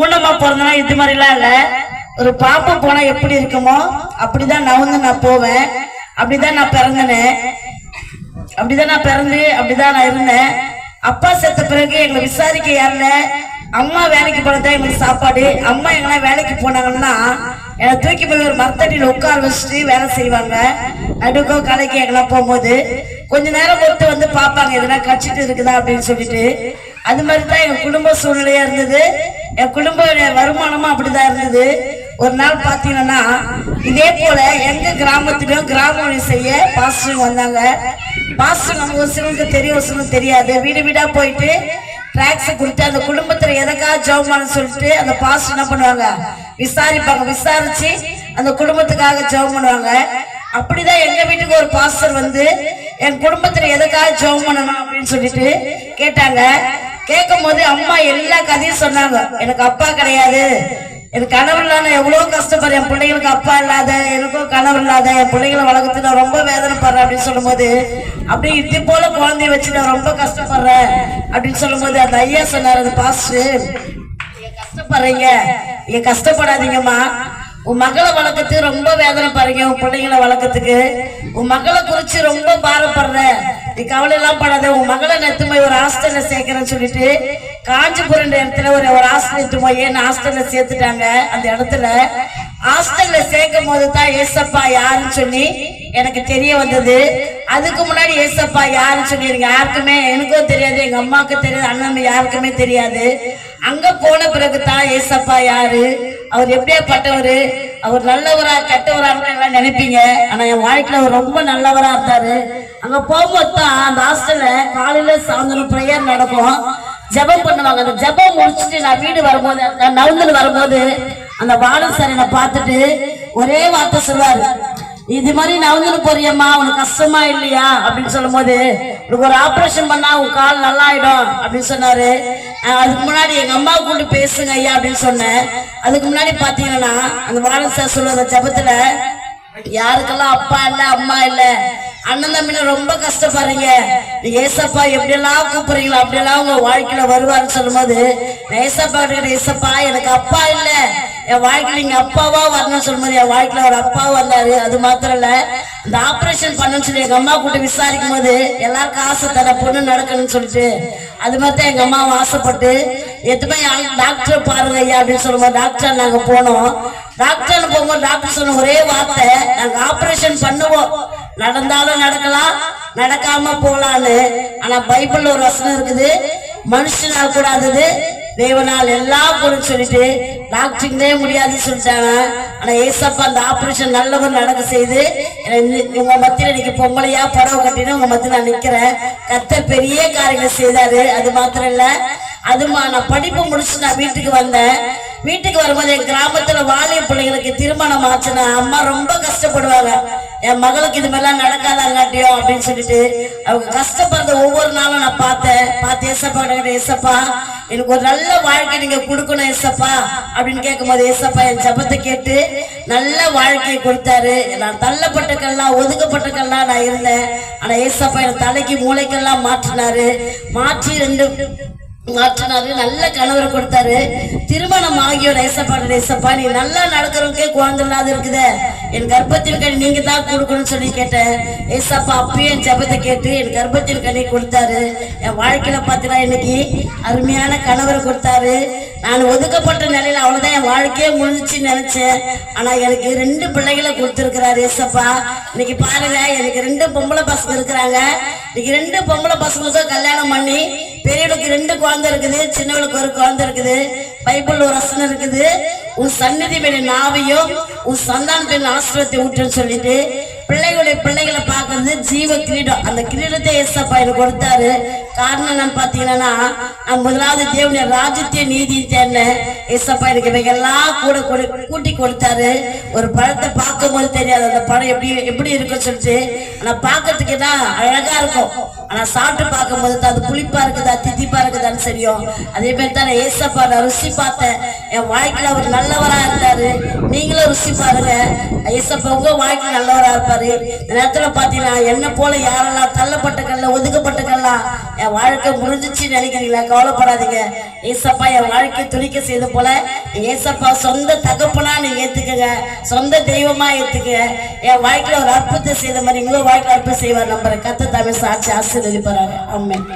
ஊனமா பிறந்தனா இது மாதிரிலாம் இல்ல. ஒரு பாப்பா போனா எப்படி இருக்குமோ அப்படிதான் நான் வந்து நான் போவேன். அப்படிதான் நான் பிறந்தனேன் அப்படிதான் நான் பிறந்து அப்படிதான் நான் இருந்தேன். அப்பா செத்த பிறகு எங்களை விசாரிக்க யாருல அம்மா வேலைக்கு போனதான் எங்களுக்கு சாப்பாடு. அம்மா எங்கன்னா வேலைக்கு போனாங்கன்னா என்னை தூக்கி போய் ஒரு மரத்தடியில் உட்கார வச்சுட்டு வேலை செய்வாங்க. நடுக்கோ கலைக்கு எங்கெல்லாம் போகும்போது கொஞ்ச நேரம் பொறுத்து வந்து பார்ப்பாங்க எதனா கச்சிட்டு இருக்குதா அப்படின்னு சொல்லிட்டு. அது மாதிரி தான் எங்க குடும்ப சூழ்நிலையா இருந்தது. என் குடும்ப வருமானமும் அப்படிதான் இருந்தது. ஒரு நாள் பாத்தீங்கன்னா இதே போல எங்க கிராமத்திலும் கிராம செய்ய பாஸ்டர் வந்தாங்க. பாஸ்டர் நம்ம ஒரு சிலருக்கு தெரியும் ஒரு சிலருக்கு தெரியாது. வீடு வீடா போயிட்டு ட்ராக்ஸ் கொடுத்து அந்த குடும்பத்துல எதற்காக ஜெபம் சொல்லிட்டு அந்த பாஸ்டர் என்ன பண்ணுவாங்க? விசாரிப்பாங்க. விசாரிச்சு அந்த குடும்பத்துக்காக ஜெபம் பண்ணுவாங்க. அப்படிதான் எங்க வீட்டுக்கு ஒரு பாஸ்டர் வந்து என் குடும்பத்துல எதுக்காக ஜெபம் பண்ணணும் அப்படின்னு சொல்லிட்டு கேட்டாங்க. கேட்கும் போது அம்மா எல்லா கதையும் சொன்னாங்க. எனக்கு அப்பா கிடையாது. எனக்கு கணவர் இல்லாத நான் எவ்வளவு கஷ்டப்படுறேன். என் பிள்ளைங்களுக்கு அப்பா இல்லாத எனக்கும் கணவர் இல்லாத என் பிள்ளைங்களை வளர்க்கறது நான் ரொம்ப வேதனைப்படுறேன் அப்படின்னு சொல்லும்போது அப்படியே இது போல குழந்தைய வச்சு நான் ரொம்ப கஷ்டப்படுறேன் அப்படின்னு சொல்லும்போது அந்த ஐயா சொன்னார் அந்த பாஸ்டர் கஷ்டப்படுறீங்க. நீங்க கஷ்டப்படாதீங்கம்மா. உன் மகளை வளர்க்கறதுக்கு ரொம்ப வேதனை பாருங்க உன் பிள்ளைங்களை வளர்க்கறதுக்கு. உன் மகளை குறிச்சு ரொம்ப பாரப்படுற நீ கவலை எல்லாம் படாத உன் மகளை நேத்து போய் ஒரு ஹாஸ்டல்ல சேர்க்கறேன்னு சொல்லிட்டு காஞ்சிபுரம் இடத்துல ஒரு ஒரு ஹாஸ்டல் போய் ஏன்னு ஹாஸ்டல்ல சேர்த்துட்டாங்க அந்த இடத்துல. ஹாஸ்டல்ல சேர்க்கும் போது தான் ஏசப்பா யாருன்னு சொல்லி எனக்கு தெரிய வந்தது. அதுக்கு முன்னாடி ஏசப்பா யாருன்னு சொல்லிடுங்க யாருக்குமே எனக்கும் தெரியாது எங்க அம்மாவுக்கு தெரியாது அண்ணன் யாருக்குமே தெரியாது. அங்க போன பிறகு தான் ஏசப்பா யாரு? அவர் எப்படியாப்பட்டவரு அவர் நல்லவரா கெட்டவரா எல்லாம் நினைப்பீங்க. ஆனா என் வாழ்க்கையில அவர் ரொம்ப நல்லவரா இருந்தாரு. அங்க போகும்போது தான் அந்த ஹாஸ்டல்ல காலையில சாயந்தரம் ப்ரேயர் நடக்கும். ஜெபம் பண்ணுவாங்க. அந்த ஜெபம் முடிச்சுட்டு நான் வீடு வரும்போது நவுந்தல் வரும்போது அந்த பாலன் சார் என்னை பார்த்துட்டு ஒரே வார்த்தை சொல்லுவாரு. இது மாதிரி நவுந்தல் போறியம்மா உனக்கு கஷ்டமா இல்லையா? அப்படின்னு சொல்லும்போது உனக்கு ஒரு ஆப்ரேஷன் பண்ணா உன் கால் நல்லா ஆயிடும் அப்படின்னு சொன்னாரு. அதுக்கு முன்னாடி எங்க அம்மா கூட்டு பேசுங்க ஐயா அப்படின்னு சொன்னேன். அதுக்கு முன்னாடி பாத்தீங்கன்னா அந்த பாலன் சார் சொல்லுவாங்க ஜபத்துல யாருக்கெல்லாம் அப்பா இல்ல அம்மா இல்லை அண்ணன் தம்பின ரொம்ப கஷ்டப்படுறீங்க. நீங்க ஏசப்பா எப்படி எல்லாம் கூப்பிடுறீங்களோ அப்படியெல்லாம் உங்க வாழ்க்கையில வருவாருன்னு சொல்லும்போது போது ஏசப்பா கிட்ட ஏசப்பா எனக்கு அப்பா இல்ல. என் வாழ்க்கையில நீங்க அப்பாவா வரணும்னு சொல்லும்போது என் வாழ்க்கையில ஒரு அப்பா வந்தாரு. அது மாத்திரம் இல்ல இந்த ஆபரேஷன் பண்ணுன்னு சொல்லி எங்க அம்மா கூட்ட விசாரிக்கும் போது எல்லாருக்கும் ஆசை தர பொண்ணு நடக்கணும்னு சொல்லிட்டு. அது மாதிரி தான் எங்க அம்மாவும் ஆசைப்பட்டு எதுவுமே டாக்டர் பாருங்க ஐயா அப்படின்னு சொல்லும்போது டாக்டர் நாங்க போனோம். டாக்டர் போகும்போது டாக்டர் சொன்ன ஒரே வார்த்தை நாங்க ஆபரேஷன் பண்ணுவோம். நடந்தாலும் நடக்கலாம் நடக்காம போலான்னு. ஆனா பைபிள்ல ஒரு வசனம் இருக்குது மனுஷனால் கூடாதது தேவனால் எல்லாம் பொருள் சொல்லிட்டு டாக்டருங்களே முடியாதுன்னு சொல்லிட்டாங்க. ஆனா ஏசப்பா அந்த ஆபரேஷன் நல்லவர் நடக்க செய்து உங்க மத்தியில இன்னைக்கு பொம்பளையா புடவை கட்டினு உங்க மத்தியில நான் நிக்கிறேன். கத்த பெரிய காரியங்கள் செய்தாரு அது மாத்திரம் இல்ல அதுமா நான் படிப்பு முடிச்சு நான் வீட்டுக்கு வந்தேன். வீட்டுக்கு வரும்போது என் கிராமத்துல வாலிய பிள்ளைங்களுக்கு திருமணம் ஆச்சுன்னா அம்மா ரொம்ப கஷ்டப்படுவாங்க. என் மகளுக்கு இது மாதிரிலாம் நடக்காதாங்காட்டியும் அப்படின்னு சொல்லிட்டு அவங்க கஷ்டப்படுற ஒவ்வொரு நாளும் நான் பார்த்தேன். பார்த்து ஏசப்பா கிட்ட ஏசப்பா எனக்கு ஒரு நல்ல வாழ்க்கை நீங்க கொடுக்கணும் ஏசப்பா அப்படின்னு கேட்கும்போது ஏசப்பா என் ஜபத்தை கேட்டு நல்ல வாழ்க்கையை கொடுத்தாரு. நான் தள்ளப்பட்ட கல்லா நான் இருந்தேன். ஆனா ஏசப்பா என் தலைக்கு மூளைக்கெல்லாம் மாற்றினாரு. மாற்றி ரெண்டு மாற்றினாரு. நல்ல கணவரை கொடுத்தாரு. திருமணம் ஆகியோர் ஏசப்பாடு ஏசப்பா நீ நல்லா நடக்கிறவங்க குழந்தை இல்லாத இருக்குதே. என் கர்ப்பத்தில் கனி நீங்க தான் கொடுக்கணும்னு சொல்லி கேட்டேன். ஏசப்பா அப்பயும் என் ஜபத்தை கேட்டு என் கர்ப்பத்தில் கனி கொடுத்தாரு. என் வாழ்க்கையில பார்த்தீங்கன்னா இன்னைக்கு அருமையான கணவரை கொடுத்தாரு. நான் ஒதுக்கப்பட்ட நிலையில அவ்வளவுதான் என் வாழ்க்கையே முடிஞ்சுச்சுன்னு நினைச்சேன். ஆனா எனக்கு ரெண்டு பிள்ளைகளை கொடுத்துருக்கிறாரு ஏசப்பா. இன்னைக்கு பாருங்க எனக்கு ரெண்டு பொம்பளை பசங்க இருக்கிறாங்க. இன்னைக்கு ரெண்டு பொம்பளை பசங்களுக்கும் கல்யாணம் பண்ணி பெரியவளுக்கு ரெண்டு குழந்தை இருக்குது சின்னவளுக்கு ஒரு குழந்தை இருக்குது. பைபிள் ஒரு வசனம் இருக்குது. உன் சந்நிதி மேல நாவையும் உன் சந்தானத்தின் ஆசிரியத்தை ஊற்றுன்னு சொல்லிட்டு பிள்ளைகளுடைய பிள்ளைகளை பார்க்கறது ஜீவ கிரீடம். அந்த கிரீடத்தை ஏசப்பா எனக்கு கொடுத்தாரு. காரணம் என்னன்னு பார்த்தீங்கன்னா நான் முதலாவது தேவனுடைய ராஜ்யத்தையும் நீதி தேடினேன் ஏசப்பா எனக்கு இவைகள்லாம் கூட கொடு- கூட்டி கொடுத்தாரு. ஒரு பழத்தை பார்க்கும் போது தெரியாது. அந்த படம் எப்படி எப்படி இருக்குன்னு சொல்லிட்டு ஆனால் பார்க்கறதுக்கு தான் அழகா இருக்கும். ஆனா சாப்பிட்டு பார்க்கும்போது அது புளிப்பா இருக்குதா தித்திப்பா இருக்குதான்னு தெரியும். அதே மாதிரி தான் ஏசப்பா நான் ருசி பார்த்தேன். என் வாழ்க்கையில அவர் நல்லவரா இருந்தாரு. நீங்களும் ருசி பாருங்க. ஏசப்பா உங்க வாழ்க்கையில நல்லவரா இருப்பாரு. இந்த நேரத்துல பாத்தீங்கன்னா என்ன போல யாரெல்லாம் தள்ளப்பட்ட கல்ல ஒதுக்கப்பட்ட கல்லா என் வாழ்க்கை முடிஞ்சிச்சு நினைக்கிறீங்களா? கவலைப்படாதீங்க. ஏசப்பா என் வாழ்க்கை துணிக்க செய்த போல ஏசப்பா சொந்த தகப்ப நீங்க ஏத்துக்குங்க. சொந்த தெய்வமா ஏத்துக்குங்க. என் வாழ்க்கையில ஒரு அற்புதத்தை செய்த மாதிரி உங்க வாழ்க்கையில அற்புதம் செய்வார் நம்புற கத்த தமிழ் சாட்சி ஆசீர்வதிப்பாரு ஆமென்.